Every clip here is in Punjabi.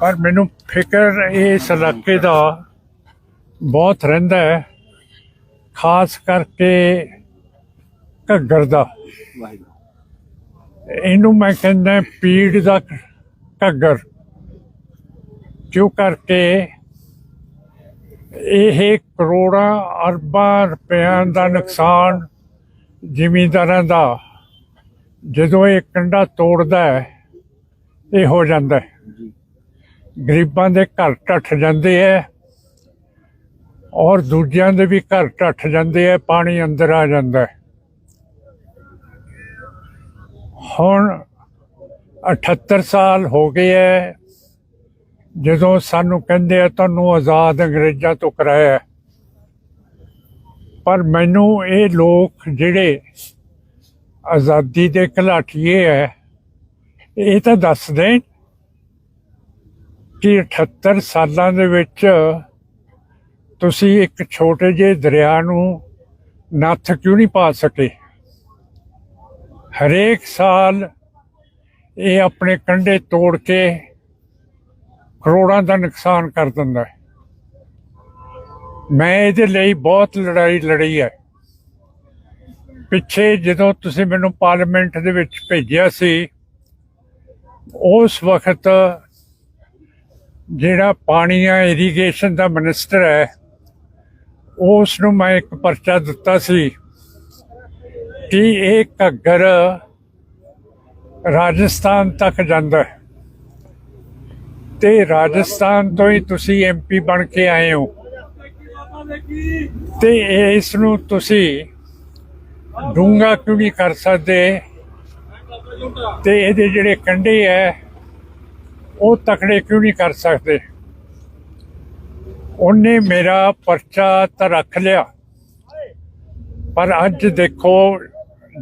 ਪਰ ਮੈਨੂੰ ਫਿਕਰ ਇਸ ਇਲਾਕੇ ਦਾ ਬਹੁਤ ਰਹਿੰਦਾ ਹੈ, ਖਾਸ ਕਰਕੇ ਘੱਗਰ ਦਾ। ਇਹਨੂੰ ਮੈਂ ਕਹਿੰਦਾ ਪੀੜ ਦਾ ਘੱਗਰ। ਕਿਉਂ ਕਰਕੇ ਇਹ ਕਰੋੜਾਂ ਅਰਬਾਂ ਰੁਪਇਆਂ ਦਾ ਨੁਕਸਾਨ ਜ਼ਿਮੀਂਦਾਰਾਂ ਦਾ ਜਦੋਂ ਇਹ ਕੰਡਾ ਤੋੜਦਾ ਹੈ, ਇਹ ਹੋ ਜਾਂਦਾ ਹੈ। ਗਰੀਬਾਂ ਦੇ ਘਰ ਟੱਟ ਜਾਂਦੇ ਐ ਔਰ ਦੂਜਿਆਂ ਦੇ ਵੀ ਘਰ ਟੱਟ ਜਾਂਦੇ ਐ, ਪਾਣੀ ਅੰਦਰ ਆ ਜਾਂਦਾ ਹੁਣ 78 ਸਾਲ ਹੋ ਗਏ ਐ, ਜਦੋਂ ਸਾਨੂੰ ਕਹਿੰਦੇ ਆ, ਤੁਹਾਨੂੰ ਆਜ਼ਾਦ ਅੰਗਰੇਜ਼ਾਂ ਤੋਂ ਕਰਾਇਆ ਪਰ ਮੈਨੂੰ ਇਹ ਲੋਕ ਜਿਹੜੇ ਆਜ਼ਾਦੀ ਦੇ ਘਲਾਟੀਏ ਐ, ਇਹ ਤਾਂ ਦੱਸ ਦੇਣ ਕਿ 78 ਸਾਲਾਂ ਦੇ ਵਿੱਚ ਤੁਸੀਂ ਇੱਕ ਛੋਟੇ ਜਿਹੇ ਦਰਿਆ ਨੂੰ ਨੱਥ ਕਿਉਂ ਨਹੀਂ ਪਾ ਸਕੇ? ਹਰੇਕ ਸਾਲ ਇਹ ਆਪਣੇ ਕੰਢੇ ਤੋੜ ਕੇ ਕਰੋੜਾਂ ਦਾ ਨੁਕਸਾਨ ਕਰ ਦਿੰਦਾ ਹੈ। ਮੈਂ ਇਹਦੇ ਲਈ ਬਹੁਤ ਲੜਾਈ ਲੜੀ ਹੈ। ਪਿੱਛੇ ਜਦੋਂ ਤੁਸੀਂ ਮੈਨੂੰ ਪਾਰਲੀਮੈਂਟ ਦੇ ਵਿੱਚ ਭੇਜਿਆ ਸੀ, ਉਸ ਵਕਤ ਜਿਹੜਾ ਪਾਣੀ ਆ ਇਰੀਗੇਸ਼ਨ ਦਾ ਮਿਨਿਸਟਰ ਹੈ ਉਸ ਨੂੰ ਮੈਂ ਇੱਕ ਪਰਚਾ ਦਿੱਤਾ ਸੀ ਕਿ ਇਹ ਘੱਗਰ ਰਾਜਸਥਾਨ ਤੱਕ ਜਾਂਦਾ ਹੈ। ਤੇ ਰਾਜਸਥਾਨ ਤੋਂ ਹੀ ਤੁਸੀਂ ਐਮਪੀ ਬਣ ਕੇ ਆਏ ਹੋ। ਤੇ ਇਸ ਨੂੰ ਤੁਸੀਂ ਡੂੰਗਾ ਕਿਉਂ ਨਹੀਂ ਕਰ ਸਕਦੇ? ਤੇ ਇਹਦੇ ਜਿਹੜੇ ਕੰਢੇ ਹੈ ਉਹ ਤਕੜੇ ਕਿਉਂ ਨਹੀਂ ਕਰ ਸਕਦੇ? ਉਹਨੇ ਮੇਰਾ ਪਰਚਾ ਤਾਂ ਰੱਖ ਲਿਆ। ਪਰ ਅੱਜ ਦੇਖੋ,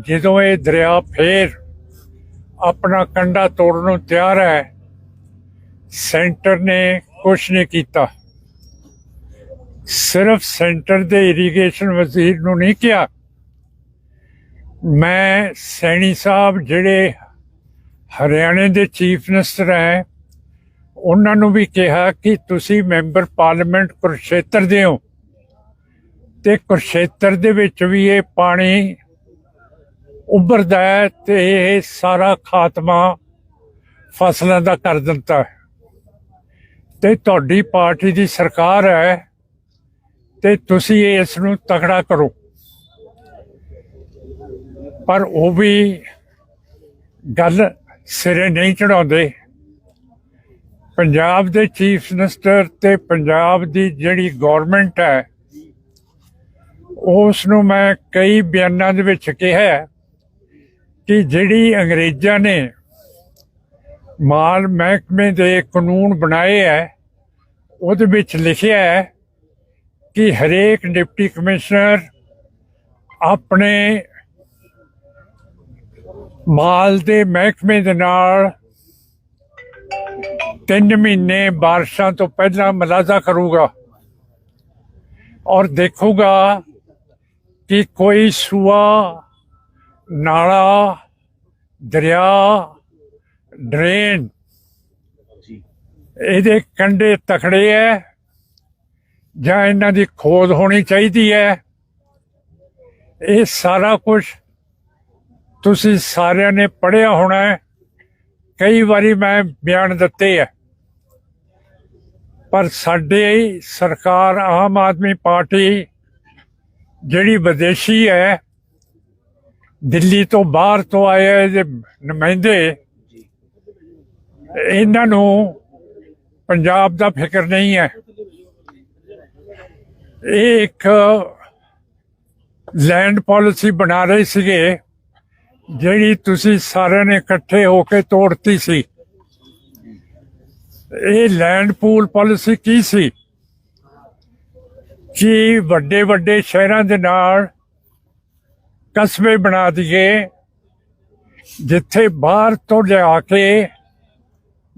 ਜਦੋਂ ਇਹ ਦਰਿਆ ਫੇਰ ਆਪਣਾ ਕੰਡਾ ਤੋੜਨ ਨੂੰ ਤਿਆਰ ਹੈ, ਸੈਂਟਰ ਨੇ ਕੁਝ ਨਹੀਂ ਕੀਤਾ। ਸਿਰਫ ਸੈਂਟਰ ਦੇ ਇਰੀਗੇਸ਼ਨ ਵਜ਼ੀਰ ਨੂੰ ਨਹੀਂ ਕਿਹਾ। ਮੈਂ ਸੈਣੀ ਸਾਹਿਬ, ਜਿਹੜੇ ਹਰਿਆਣੇ ਦੇ ਚੀਫ ਮਿਨਿਸਟਰ ਹੈ ਉਹਨਾਂ ਨੂੰ ਵੀ ਕਿਹਾ ਕਿ ਤੁਸੀਂ ਮੈਂਬਰ ਪਾਰਲੀਮੈਂਟ ਕੁਰਸ਼ੇਤਰ ਦੇ ਹੋ। ਤੇ ਕੁਰਸ਼ੇਤਰ ਦੇ ਵਿੱਚ ਵੀ ਇਹ ਪਾਣੀ ਉੱਭਰਦਾ ਹੈ ਤੇ ਇਹ ਸਾਰਾ ਖਾਤਮਾ ਫਸਲਾਂ ਦਾ ਕਰ ਦਿੰਦਾ ਹੈ। ਤੇ ਤੁਹਾਡੀ ਪਾਰਟੀ ਦੀ ਸਰਕਾਰ ਹੈ ਤੇ ਤੁਸੀਂ ਇਸ ਨੂੰ ਤਕੜਾ ਕਰੋ। ਪਰ ਉਹ ਵੀ ਗੱਲ ਸਿਰੇ ਨਹੀਂ ਚੜਾਉਂਦੇ ਪੰਜਾਬ ਦੇ ਚੀਫ ਮਿਨਿਸਟਰ ਤੇ ਪੰਜਾਬ ਦੀ ਜਿਹੜੀ ਗਵਰਨਮੈਂਟ ਹੈ ਉਸ ਨੂੰ ਮੈਂ ਕਈ ਬਿਆਨਾਂ ਦੇ ਵਿੱਚ ਕਿਹਾ ਕਿ ਜਿਹੜੀ ਅੰਗਰੇਜ਼ਾਂ ਨੇ ਮਾਲ ਮਹਿਕਮੇ ਦੇ ਕਾਨੂੰਨ ਬਣਾਏ ਹੈ, ਉਹਦੇ ਵਿੱਚ ਲਿਖਿਆ ਹੈ ਕਿ ਹਰੇਕ ਡਿਪਟੀ ਕਮਿਸ਼ਨਰ ਆਪਣੇ ਮਾਲ ਦੇ ਮਹਿਕਮੇ ਦੇ ਨਾਲ ਤਿੰਨ ਮਹੀਨੇ ਬਾਰਿਸ਼ਾਂ ਤੋਂ ਪਹਿਲਾਂ ਮਲਾਜ਼ਾ ਕਰੂਗਾ ਔਰ ਦੇਖੂਗਾ ਕਿ ਕੋਈ ਸੂਆ, ਨਾਲਾ, ਦਰਿਆ, ਡਰੇਨ ਇਹਦੇ ਕੰਡੇ ਤਖੜੇ ਐ ਜਾਂ ਇਹਨਾਂ ਦੀ ਖੋਦ ਹੋਣੀ ਚਾਹੀਦੀ ਹੈ ਇਹ ਸਾਰਾ ਕੁਝ ਤੁਸੀਂ ਸਾਰਿਆਂ ਨੇ ਪੜ੍ਹਿਆ ਹੋਣਾ ਕਈ ਵਾਰੀ ਮੈਂ ਬਿਆਨ ਦਿੱਤੇ ਹੈ ਪਰ ਸਾਡੇ ਸਰਕਾਰ, ਆਮ ਆਦਮੀ ਪਾਰਟੀ ਜਿਹੜੀ ਵਿਦੇਸ਼ੀ ਹੈ, ਦਿੱਲੀ ਤੋਂ ਬਾਹਰ ਤੋਂ ਆਏ ਇਹਦੇ ਨੁਮਾਇੰਦੇ, ਇਹਨਾਂ ਨੂੰ ਪੰਜਾਬ ਦਾ ਫਿਕਰ ਨਹੀਂ ਹੈ। ਇਹ ਇੱਕ ਲੈਂਡ ਪਾਲਿਸੀ ਬਣਾ ਰਹੇ ਸੀਗੇ, ਜਿਹੜੀ ਤੁਸੀਂ ਸਾਰਿਆਂ ਨੇ ਇਕੱਠੇ ਹੋ ਕੇ ਤੋੜਤੀ ਸੀ। ਇਹ ਲੈਂਡ ਪੂਲ ਪਾਲਿਸੀ ਕੀ ਸੀ? ਕਿ ਵੱਡੇ ਵੱਡੇ ਸ਼ਹਿਰਾਂ ਦੇ ਨਾਲ ਕਸਬੇ ਬਣਾ ਦਈਏ, ਜਿੱਥੇ ਬਾਹਰ ਤੋਂ ਲਿਆ ਕੇ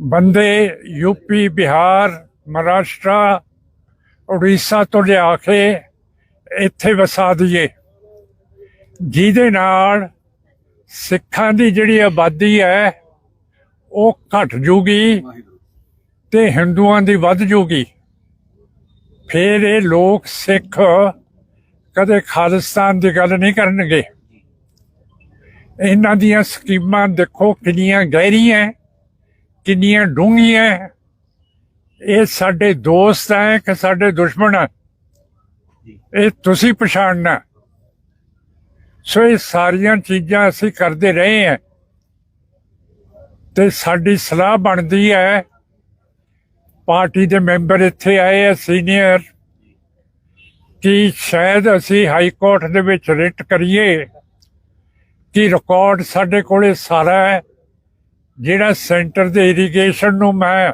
ਬੰਦੇ ਯੂਪੀ ਬਿਹਾਰ, ਮਹਾਰਾਸ਼ਟਰ, ਉੜੀਸਾ ਤੋਂ ਲਿਆ ਕੇ ਇੱਥੇ ਵਸਾ ਦਈਏ। ਜਿਹਦੇ ਨਾਲ ਸਿੱਖਾਂ ਦੀ ਜਿਹੜੀ ਆਬਾਦੀ ਹੈ, ਉਹ ਘਟ ਜੂਗੀ। ਤੇ ਹਿੰਦੂਆਂ ਦੀ ਵੱਧ ਜੂਗੀ। ਫਿਰ ਇਹ ਲੋਕ ਸਿੱਖ ਕਦੇ ਖਾਲਿਸਤਾਨ ਦੀ ਗੱਲ ਨਹੀਂ ਕਰਨਗੇ। ਇਹਨਾਂ ਦੀਆਂ ਸਕੀਮਾਂ ਦੇਖੋ ਕਿੰਨੀਆਂ ਗਹਿਰੀਆਂ, ਕਿੰਨੀਆਂ ਡੂੰਘੀਆਂ। ਇਹ ਸਾਡੇ ਦੋਸਤ ਹੈ ਕਿ ਸਾਡੇ ਦੁਸ਼ਮਣ ਹੈ ਇਹ ਤੁਸੀਂ ਪਛਾਣਨਾ। ਸੋ ਇਹ ਸਾਰੀਆਂ ਚੀਜ਼ਾਂ ਅਸੀਂ ਕਰਦੇ ਰਹੇ ਹਾਂ ਤੇ ਸਾਡੀ ਸਲਾਹ ਬਣਦੀ ਹੈ ਪਾਰਟੀ ਦੇ ਮੈਂਬਰ ਇੱਥੇ ਆਏ ਆ, ਸੀਨੀਅਰ, ਕਿ ਸ਼ਾਇਦ ਅਸੀਂ ਹਾਈ ਕੋਰਟ ਦੇ ਵਿੱਚ ਰਿਟ ਕਰੀਏ, ਕਿ ਰਿਕਾਰਡ ਸਾਡੇ ਕੋਲੇ ਸਾਰਾ ਹੈ, ਜਿਹੜਾ ਸੈਂਟਰ ਦੇ ਇਰੀਗੇਸ਼ਨ ਨੂੰ ਮੈਂ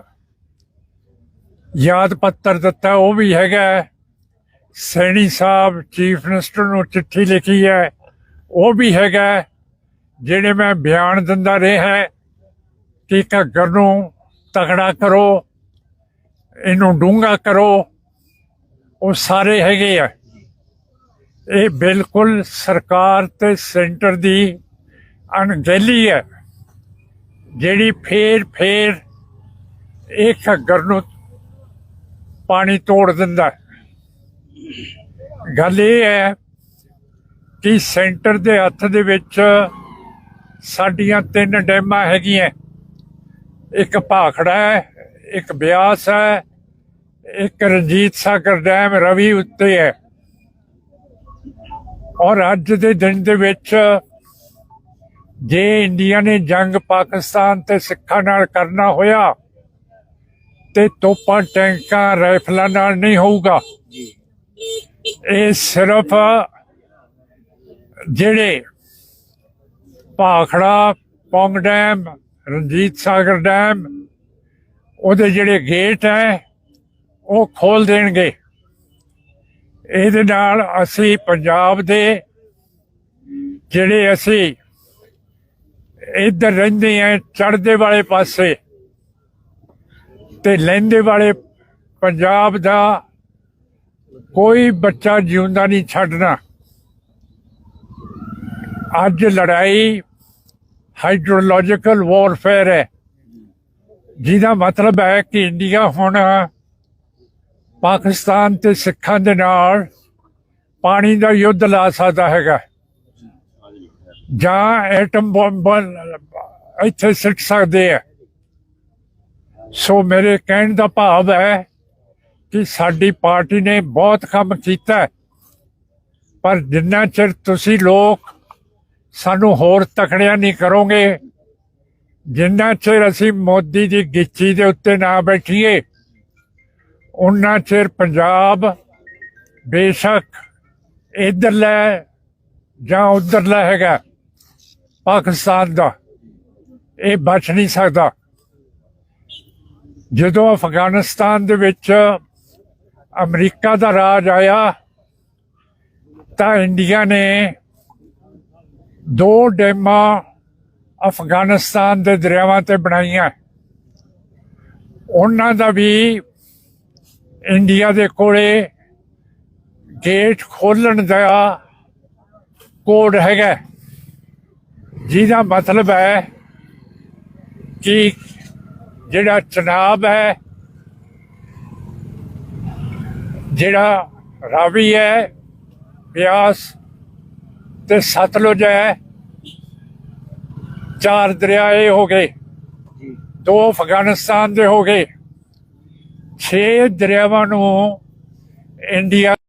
ਯਾਦ ਪੱਤਰ ਦਿੱਤਾ, ਉਹ ਵੀ ਹੈਗਾ ਸੈਣੀ ਸਾਹਿਬ, ਚੀਫ ਮਿਨਿਸਟਰ ਨੂੰ ਚਿੱਠੀ ਲਿਖੀ ਹੈ, ਉਹ ਵੀ ਹੈਗਾ ਜਿਹੜੇ ਮੈਂ ਬਿਆਨ ਦਿੰਦਾ ਰਿਹਾ ਕਿ ਘੱਗਰ ਨੂੰ ਤਗੜਾ ਕਰੋ ਇਹਨੂੰ ਡੂੰਘਾ ਕਰੋ। ਉਹ ਸਾਰੇ ਹੈਗੇ ਆ। ਇਹ ਬਿਲਕੁਲ ਸਰਕਾਰ ਤੇ ਸੈਂਟਰ ਦੀ ਅਣਗਹਿਲੀ ਹੈ ਜਿਹੜੀ ਫੇਰ ਫੇਰ ਇਹ ਘੱਗਰ ਨੂੰ ਪਾਣੀ ਤੋੜ ਦਿੰਦਾ। ਗੱਲ ਇਹ ਹੈ ਕਿ ਸੈਂਟਰ ਦੇ ਹੱਥ ਦੇ ਵਿੱਚ ਸਾਡੀਆਂ ਤਿੰਨ ਡੈਮਾਂ ਹੈਗੀਆਂ। ਇੱਕ ਭਾਖੜਾ ਹੈ ਇੱਕ ਬਿਆਸ ਹੈ ਇੱਕ ਰਣਜੀਤ ਸਾਗਰ ਡੈਮ ਰਵੀ ਉੱਤੇ ਹੈ। ਔਰ ਅੱਜ ਦੇ ਦਿਨ ਦੇ ਵਿੱਚ ਜੇ ਇੰਡੀਆ ਨੇ ਜੰਗ ਪਾਕਿਸਤਾਨ ਤੇ ਸਿੱਖਾਂ ਨਾਲ ਕਰਨਾ ਹੋਇਆ ਤੇ ਤੋਪਾਂ ਟੈਂਕਾਂ ਰਾਈਫਲਾਂ ਨਾਲ ਨਹੀਂ ਹੋਊਗਾ। ਇਹ ਸਿਰਫ ਜਿਹੜੇ ਭਾਖੜਾ ਪੌਂਗ ਡੈਮ ਰਣਜੀਤ ਸਾਗਰ ਡੈਮ ਉਹਦੇ ਜਿਹੜੇ ਗੇਟ ਹੈ, ਉਹ ਖੋਲ ਦੇਣਗੇ। ਇਹਦੇ ਨਾਲ ਅਸੀਂ ਪੰਜਾਬ ਦੇ ਜਿਹੜੇ ਅਸੀਂ ਇੱਧਰ ਰਹਿੰਦੇ ਆ ਚੜ੍ਹਦੇ ਵਾਲੇ ਪਾਸੇ ਤੇ ਲੈਂਦੇ ਵਾਲੇ ਪੰਜਾਬ ਦਾ ਕੋਈ ਬੱਚਾ ਜਿਉਂਦਾ ਨਹੀਂ ਛੱਡਣਾ। ਅੱਜ ਲੜਾਈ ਹਾਈਡਰੋਲੋਜੀਕਲ ਵਾਰਫੇਅਰ ਹੈ। ਜਿਹਦਾ ਮਤਲਬ ਹੈ ਕਿ ਇੰਡੀਆ ਹੁਣ ਪਾਕਿਸਤਾਨ ਤੇ ਸਿੱਖਾਂ ਦੇ ਨਾਲ ਪਾਣੀ ਦਾ ਯੁੱਧ ਲਾ ਸਕਦਾ ਹੈਗਾ। ਜਾਂ ਐਟਮ ਬੰਬ ਇੱਥੇ ਸਿੱਟ ਸਕਦੇ ਆ। ਸੋ ਮੇਰੇ ਕਹਿਣ ਦਾ ਭਾਵ ਹੈ ਕਿ ਸਾਡੀ ਪਾਰਟੀ ਨੇ ਬਹੁਤ ਕੰਮ ਕੀਤਾ ਪਰ ਜਿੰਨਾ ਚਿਰ ਤੁਸੀਂ ਲੋਕ ਸਾਨੂੰ ਹੋਰ ਤਕੜਿਆ ਨਹੀਂ ਕਰੋਗੇ ਜਿੰਨਾ ਚਿਰ ਅਸੀਂ ਮੋਦੀ ਦੀ ਗਿੱਚੀ ਦੇ ਉੱਤੇ ਨਾ ਬੈਠੀਏ ਉਹਨਾਂ ਚਿਰ ਪੰਜਾਬ ਬੇਸ਼ੱਕ ਇੱਧਰਲਾ ਜਾਂ ਉੱਧਰਲਾ ਹੈਗਾ, ਪਾਕਿਸਤਾਨ ਦਾ। ਇਹ ਬਚ ਨਹੀਂ ਸਕਦਾ। ਜਦੋਂ ਅਫਗਾਨਿਸਤਾਨ ਦੇ ਵਿੱਚ ਅਮਰੀਕਾ ਦਾ ਰਾਜ ਆਇਆ, ਤਾਂ ਇੰਡੀਆ ਨੇ ਦੋ ਡੈਮਾਂ ਅਫਗਾਨਿਸਤਾਨ ਦੇ ਦਰਿਆਵਾਂ ਤੇ ਬਣਾਈਆਂ। ਉਹਨਾਂ ਦਾ ਵੀ ਇੰਡੀਆ ਦੇ ਕੋਲੇ ਗੇਟ ਖੋਲਣ ਦਾ ਕੋਡ ਹੈਗਾ। ਜਿਹਦਾ ਮਤਲਬ ਹੈ ਕਿ ਜਿਹੜਾ ਚਨਾਬ ਹੈ, ਜਿਹੜਾ ਰਾਵੀ ਹੈ ਬਿਆਸ ਤੇ ਸਤਲੁਜ ਹੈ ਚਾਰ ਦਰਿਆ ਇਹ ਹੋ ਗਏ। ਦੋ ਅਫਗਾਨਿਸਤਾਨ ਦੇ ਹੋ ਗਏ। ਛੇ ਦਰਿਆਵਾਂ ਨੂੰ ਇੰਡੀਆ